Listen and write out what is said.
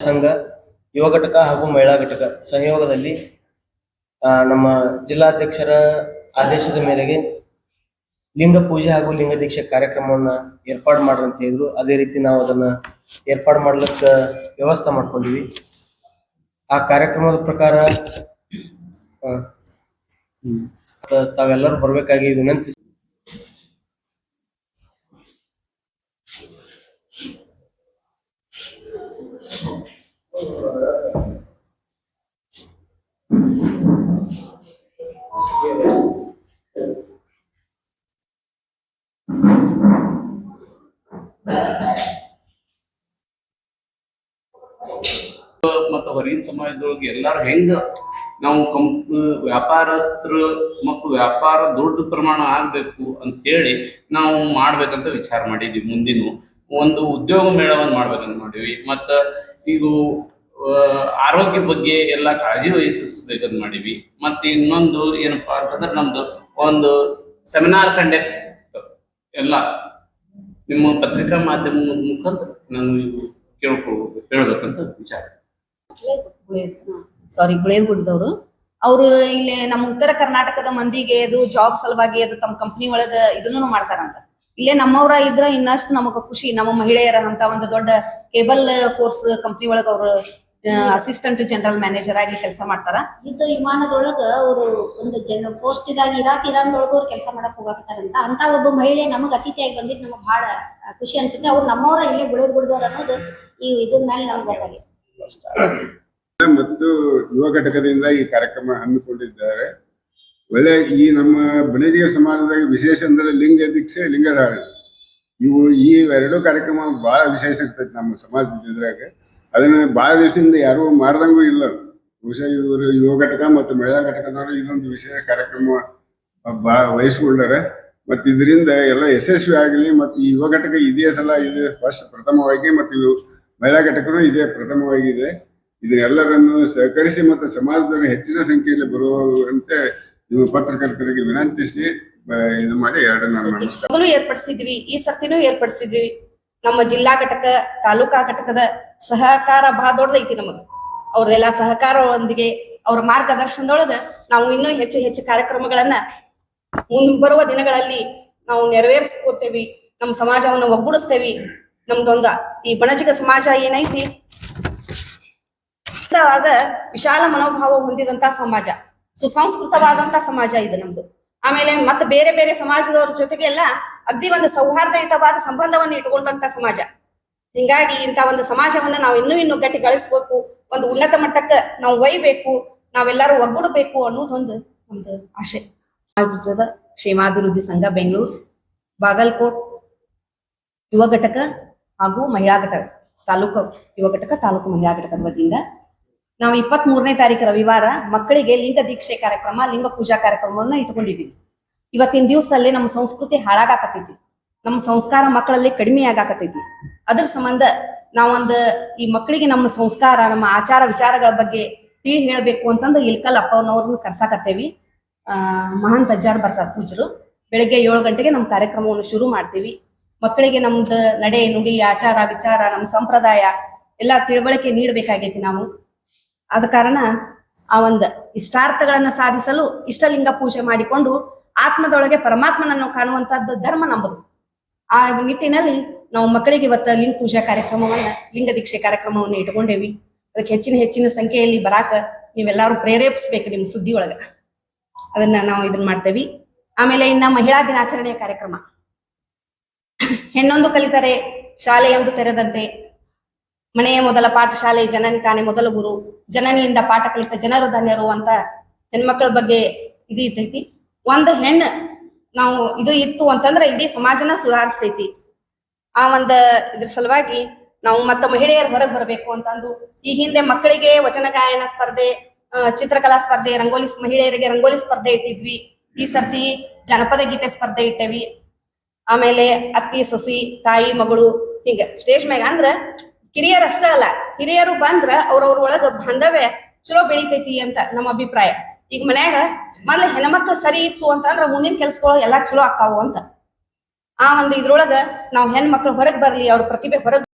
ಸಂಘ, ಯುವ ಘಟಕ ಹಾಗೂ ಮಹಿಳಾ ಘಟಕ ಸಹಯೋಗದಲ್ಲಿ ನಮ್ಮ ಜಿಲ್ಲಾಧ್ಯಕ್ಷರ ಆದೇಶದ ಮೇರೆಗೆ ಲಿಂಗ ಪೂಜೆ ಹಾಗೂ ಲಿಂಗ ದೀಕ್ಷೆ ಕಾರ್ಯಕ್ರಮವನ್ನ ಏರ್ಪಾಡು ಮಾಡ್ರಿ ಅಂತ ಹೇಳಿದ್ರು. ಅದೇ ರೀತಿ ನಾವು ಅದನ್ನ ಏರ್ಪಾಡು ಮಾಡ್ಲಿಕ್ಕ ವ್ಯವಸ್ಥೆ ಮಾಡ್ಕೊಂಡಿವಿ. ಆ ಕಾರ್ಯಕ್ರಮದ ಪ್ರಕಾರ ತಾವೆಲ್ಲರೂ ಬರ್ಬೇಕಾಗಿ ವಿನಂತಿ ಮತ್ತು ಹೊರಗಿನ ಸಮಾಜದೊಳಗೆ ಎಲ್ಲಾರು ಹೆಂಗ ನಾವು ಕಂಪ್, ವ್ಯಾಪಾರಸ್ಥರು ಮತ್ತು ವ್ಯಾಪಾರ ದೊಡ್ಡ ಪ್ರಮಾಣ ಆಗ್ಬೇಕು ಅಂತ ಹೇಳಿ ನಾವು ಮಾಡ್ಬೇಕಂತ ವಿಚಾರ ಮಾಡಿದ್ವಿ ಮುಂದಿನ. ಒಂದು ಉದ್ಯೋಗ ಮೇಳವನ್ನು ಮಾಡ್ಬೇಕಂತ ಮಾಡಿವಿ ಮತ್ತ ಇದು ಆರೋಗ್ಯ ಬಗ್ಗೆ ಎಲ್ಲ ಕಾಳಜಿ ವಹಿಸಬೇಕಂತ ಮಾಡಿವಿ ಮತ್ತೆ ಇನ್ನೊಂದು ಏನಪ್ಪಾ ಅಂತಂದ್ರೆ ನಮ್ದು ಒಂದು ಸೆಮಿನಾರ್ ಕಂಡಕ್ಟ್ ಎಲ್ಲ ನಿಮ್ಮ ಪತ್ರಿಕಾ ಮಾಧ್ಯಮದ ಮುಖಾಂತರ ನಾನು ಕೇಳ್ಕೊಳ್ಬೇಕು, ಹೇಳ್ಬೇಕಂತ ವಿಚಾರ. ಸಾರಿ ಗುಳೇದಗುಡ್ಡದವರು ಅವರು ಇಲ್ಲಿ ನಮ್ಮ ಉತ್ತರ ಕರ್ನಾಟಕದ ಮಂದಿಗೆ ಅದು ಜಾಬ್ ಸಲುವಾಗಿ ಅದು ತಮ್ಮ ಕಂಪ್ನಿ ಒಳಗ ಇದನ್ನು ಮಾಡ್ತಾರಂತ. ಇಲ್ಲೇ ನಮ್ಮವ್ರ ಇದ್ರ ಇನ್ನಷ್ಟು ನಮಗ ಖುಷಿ, ನಮ್ಮ ಮಹಿಳೆಯರ ಅಂತ ಒಂದು ದೊಡ್ಡ ಕೇಬಲ್ ಫೋರ್ಸ್ ಕಂಪ್ನಿ ಒಳಗ ಅವರು ಅಸಿಸ್ಟೆಂಟ್ ಜನರಲ್ ಮ್ಯಾನೇಜರ್ ಆಗಿ ಕೆಲಸ ಮಾಡ್ತಾರ. ಯುದ್ಧ ವಿಮಾನದೊಳಗ ಅವರು ಒಂದು ಜನ ಪೋಸ್ಟ್ ಇದಾಗ ಇರಾಕ್ ಇರಾನ್ದೊಳಗ ಅವ್ರು ಕೆಲಸ ಮಾಡಕ್ ಹೋಗಾಕತ್ತಾರಂತ ಅಂತ. ಒಬ್ಬ ಮಹಿಳೆ ನಮಗ್ ಅತಿಥಿಯಾಗಿ ಬಂದಿದ್ ನಮಗ್ ಬಹಳ ಖುಷಿ ಅನ್ಸುತ್ತೆ. ಅವ್ರು ನಮ್ಮವ್ರ ಇಲ್ಲೇ ಗುಳೇದ್ ಗುಡ್ದವ್ರ ಅನ್ನೋದು ಈ ಇದ್ರ ಮೇಲೆ ನಮ್ಗೆ ಗೊತ್ತಾಗಿದೆ. ಮತ್ತು ಯುವ ಘಟಕದಿಂದ ಈ ಕಾರ್ಯಕ್ರಮ ಹಮ್ಮಿಕೊಂಡಿದ್ದಾರೆ. ಒಳ್ಳೆ ಈ ನಮ್ಮ ಬಣಜಿಗ ಸಮಾಜದಾಗ ವಿಶೇಷ ಅಂದ್ರೆ ಲಿಂಗ ದೀಕ್ಷೆ ಲಿಂಗಧಾರಣೆ. ಇವು ಈ ಎರಡು ಕಾರ್ಯಕ್ರಮ ಬಹಳ ವಿಶೇಷ ಇರ್ತೈತಿ ನಮ್ಮ ಸಮಾಜದ ಇದ್ರಾಗ ಅದನ್ನ ಬಹಳ ದಿವಸದಿಂದ ಯಾರು ಮಾಡ್ದಂಗೂ ಇಲ್ಲ. ಬಹುಶಃ ಇವರು ಯುವ ಘಟಕ ಮತ್ತು ಮಹಿಳಾ ಘಟಕದವರು ಇದೊಂದು ವಿಶೇಷ ಕಾರ್ಯಕ್ರಮ ಬಾ ವಹಿಸ್ಕೊಂಡಾರೆ. ಮತ್ತು ಇದರಿಂದ ಎಲ್ಲ ಯಶಸ್ವಿ ಆಗಲಿ ಮತ್ತು ಈ ಯುವ ಘಟಕ ಇದೇ ಸಲ ಇದು ಫಸ್ಟ್ ಪ್ರಥಮವಾಗಿ ಮತ್ತು ಇವು ಮಹಿಳಾ ಘಟಕನೂ ಇದೇ ಪ್ರಥಮವಾಗಿದೆ. ಇದನ್ನೆಲ್ಲರನ್ನು ಸಹಕರಿಸಿ ಮತ್ತು ಸಮಾಜದಲ್ಲಿ ಹೆಚ್ಚಿನ ಸಂಖ್ಯೆಯಲ್ಲಿ ಬರುವಂತೆ ನೀವು ಪತ್ರಕರ್ತರಿಗೆ ವಿನಂತಿಸಿ ಇದು ಮಾಡಿ ಎರಡು ನಾನು ನಮಸ್ಕಾರ ಏರ್ಪಡಿಸಿದ್ವಿ ಈ ಸರ್ತಿನೂ ಏರ್ಪಡಿಸಿದ್ವಿ. ನಮ್ಮ ಜಿಲ್ಲಾ ಘಟಕ, ತಾಲೂಕಾ ಘಟಕದ ಸಹಕಾರ ಬಹಳ ದೊಡ್ಡದೈತಿ ನಮಗ. ಅವ್ರದೆಲ್ಲ ಸಹಕಾರದೊಂದಿಗೆ ಅವ್ರ ಮಾರ್ಗದರ್ಶನದೊಳಗ ನಾವು ಇನ್ನೂ ಹೆಚ್ಚು ಹೆಚ್ಚು ಕಾರ್ಯಕ್ರಮಗಳನ್ನ ಮುಂಬರುವ ಬರುವ ದಿನಗಳಲ್ಲಿ ನಾವು ನೆರವೇರಿಸ್ಕೋತೇವಿ. ನಮ್ಮ ಸಮಾಜವನ್ನು ಒಗ್ಗೂಡಿಸ್ತೇವಿ. ನಮ್ದೊಂದ ಈ ಬಣಜಿಗ ಸಮಾಜ ಏನೈತಿ? ಆದ ವಿಶಾಲ ಮನೋಭಾವ ಹೊಂದಿದಂತ ಸಮಾಜ. ಸುಸಂಸ್ಕೃತವಾದಂತ ಸಮಾಜ ಇದು ನಮ್ದು. ಆಮೇಲೆ ಮತ್ತೆ ಬೇರೆ ಬೇರೆ ಸಮಾಜದವ್ರ ಜೊತೆಗೆಲ್ಲ ಅಗ್ದಿ ಒಂದು ಸೌಹಾರ್ದಯುತವಾದ ಸಂಬಂಧವನ್ನು ಇಟ್ಕೊಂಡಂತ ಸಮಾಜ. ಹಿಂಗಾಗಿ ಇಂತ ಒಂದು ಸಮಾಜವನ್ನ ನಾವು ಇನ್ನೂ ಇನ್ನೂ ಗಟ್ಟಿಗೊಳಿಸ್ಬೇಕು ಒಂದು ಉನ್ನತ ಮಟ್ಟಕ್ಕೆ ನಾವು ಒಯ್ಬೇಕು, ನಾವೆಲ್ಲರೂ ಒಗ್ಗೂಡಬೇಕು ಅನ್ನೋದೊಂದು ಒಂದು ಆಶೆ. ರಾಜ್ಯದ ಕ್ಷೇಮಾಭಿವೃದ್ಧಿ ಸಂಘ ಬೆಂಗಳೂರು, ಬಾಗಲಕೋಟ್ ಯುವ ಘಟಕ ಹಾಗೂ ಮಹಿಳಾ ಘಟಕ ತಾಲೂಕು, ಯುವ ಘಟಕ ತಾಲೂಕು ಮಹಿಳಾ ಘಟಕದ ವತಿಯಿಂದ ನಾವು ಇಪ್ಪತ್ತ್ ಮೂರನೇ ತಾರೀಕು ರವಿವಾರ ಮಕ್ಕಳಿಗೆ ಲಿಂಗ ದೀಕ್ಷೆ ಕಾರ್ಯಕ್ರಮ, ಲಿಂಗ ಪೂಜಾ ಕಾರ್ಯಕ್ರಮವನ್ನ ಇಟ್ಕೊಂಡಿದ್ದೀವಿ ಇವತ್ತಿನ ದಿವಸದಲ್ಲಿ ನಮ್ಮ ಸಂಸ್ಕೃತಿ ಹಾಳಾಗಾಕತೈತಿ ನಮ್ಮ ಸಂಸ್ಕಾರ ಮಕ್ಕಳಲ್ಲಿ ಕಡಿಮೆ ಆಗಾಕತೈತಿ ಅದ್ರ ಸಂಬಂಧ ನಾವೊಂದು ಈ ಮಕ್ಕಳಿಗೆ ನಮ್ಮ ಸಂಸ್ಕಾರ, ನಮ್ಮ ಆಚಾರ ವಿಚಾರಗಳ ಬಗ್ಗೆ ತಿಳಿ ಹೇಳಬೇಕು ಅಂತಂದ ಇಲ್ಕಲ್ ಅಪ್ಪನವ್ರನ್ನ ಕರ್ಸಾಕತ್ತೇವಿ. ಆ, ಮಹಾಂತ ಅಜ್ಜಾರ್ ಬರ್ತಾರೆ ಪೂಜರು ಬೆಳಗ್ಗೆ ಏಳು ಗಂಟೆಗೆ ನಮ್ಮ ಕಾರ್ಯಕ್ರಮವನ್ನು ಶುರು ಮಾಡ್ತೀವಿ. ಮಕ್ಕಳಿಗೆ ನಮ್ದು ನಡೆ, ನುಡಿ, ಆಚಾರ, ವಿಚಾರ, ನಮ್ಮ ಸಂಪ್ರದಾಯ ಎಲ್ಲ ತಿಳುವಳಿಕೆ ನೀಡಬೇಕಾಗೈತಿ ನಾವು. ಆದ ಕಾರಣ ಆ ಒಂದು ಇಷ್ಟಾರ್ಥಗಳನ್ನ ಸಾಧಿಸಲು ಇಷ್ಟಲಿಂಗ ಪೂಜೆ ಮಾಡಿಕೊಂಡು ಆತ್ಮದೊಳಗೆ ಪರಮಾತ್ಮನನ್ನು ಕಾಣುವಂತಹದ್ದು ಧರ್ಮ ನಂಬುದು. ಆ ನಿಟ್ಟಿನಲ್ಲಿ ನಾವು ಮಕ್ಕಳಿಗೆ ಇವತ್ತ ಲಿಂಗ ಪೂಜಾ ಕಾರ್ಯಕ್ರಮವನ್ನ, ಲಿಂಗ ದೀಕ್ಷೆ ಕಾರ್ಯಕ್ರಮವನ್ನು ಇಟ್ಕೊಂಡೇವಿ. ಅದಕ್ಕೆ ಹೆಚ್ಚಿನ ಹೆಚ್ಚಿನ ಸಂಖ್ಯೆಯಲ್ಲಿ ಬರಾಕ ನೀವೆಲ್ಲರೂ ಪ್ರೇರೇಪಿಸ್ಬೇಕು ನಿಮ್ಮ ಸುದ್ದಿ ಒಳಗ. ಅದನ್ನ ನಾವು ಇದನ್ನ ಮಾಡ್ತೇವಿ. ಆಮೇಲೆ ಇನ್ನ ಮಹಿಳಾ ದಿನಾಚರಣೆಯ ಕಾರ್ಯಕ್ರಮ. ಹೆಣ್ಣೊಂದು ಕಲಿತರೆ ಶಾಲೆಯೊಂದು ತೆರೆದಂತೆ. ಮನೆಯ ಮೊದಲ ಪಾಠಶಾಲೆ ಜನನಿ ತಾನೇ ಮೊದಲ ಗುರು. ಜನನಿಯಿಂದ ಪಾಠ ಕಲಿತ ಜನರು ಧನ್ಯರು ಅಂತ ಹೆಣ್ಮಕ್ಳ ಬಗ್ಗೆ ಇದು ಇರ್ತೈತಿ. ಒಂದು ಹೆಣ್ಣ ನಾವು ಇದು ಇತ್ತು ಅಂತಂದ್ರೆ ಇಡೀ ಸಮಾಜನ ಸುಧಾರಿಸ್ತೈತಿ. ಆ ಒಂದ ಇದ್ರ ಸಲುವಾಗಿ ನಾವು ಮತ್ತ ಮಹಿಳೆಯರು ಹೊರಗೆ ಬರಬೇಕು ಅಂತಂದು, ಈ ಹಿಂದೆ ಮಕ್ಕಳಿಗೆ ವಚನ ಗಾಯನ ಸ್ಪರ್ಧೆ ಚಿತ್ರಕಲಾ ಸ್ಪರ್ಧೆ, ರಂಗೋಲಿ ಮಹಿಳೆಯರಿಗೆ ರಂಗೋಲಿ ಸ್ಪರ್ಧೆ ಇಟ್ಟಿದ್ವಿ. ಈ ಸರ್ತಿ ಜನಪದ ಗೀತೆ ಸ್ಪರ್ಧೆ ಇಟ್ಟೇವಿ. ಆಮೇಲೆ ಅತ್ತಿ, ಸೊಸಿ, ತಾಯಿ, ಮಗಳು ಹಿಂಗ ಸ್ಟೇಜ್ ಮ್ಯಾಗ ಅಂದ್ರ ಕಿರಿಯರ್ ಅಷ್ಟ ಅಲ್ಲ, ಹಿರಿಯರು ಬಂದ್ರ ಅವ್ರವ್ರ ಒಳಗ ಬಾಂಧವ್ಯ ಚಲೋ ಬೆಳಿತೈತಿ ಅಂತ ನಮ್ಮ ಅಭಿಪ್ರಾಯ. ಈಗ ಮನ್ಯಾಗ ಮೊದ್ಲ ಹೆಣ್ಮಕ್ಳು ಸರಿ ಇತ್ತು ಅಂತಂದ್ರ ಮುಂದಿನ ಕೆಲ್ಸಗಳು ಎಲ್ಲಾ ಚಲೋ ಆಕ್ಕಾವು ಅಂತ. ಆ ಒಂದು ಇದ್ರೊಳಗ ನಾವ್ ಹೆಣ್ಮಕ್ಳು ಹೊರಗ್ ಬರ್ಲಿ, ಅವ್ರ ಪ್ರತಿಭೆ ಹೊರಗ್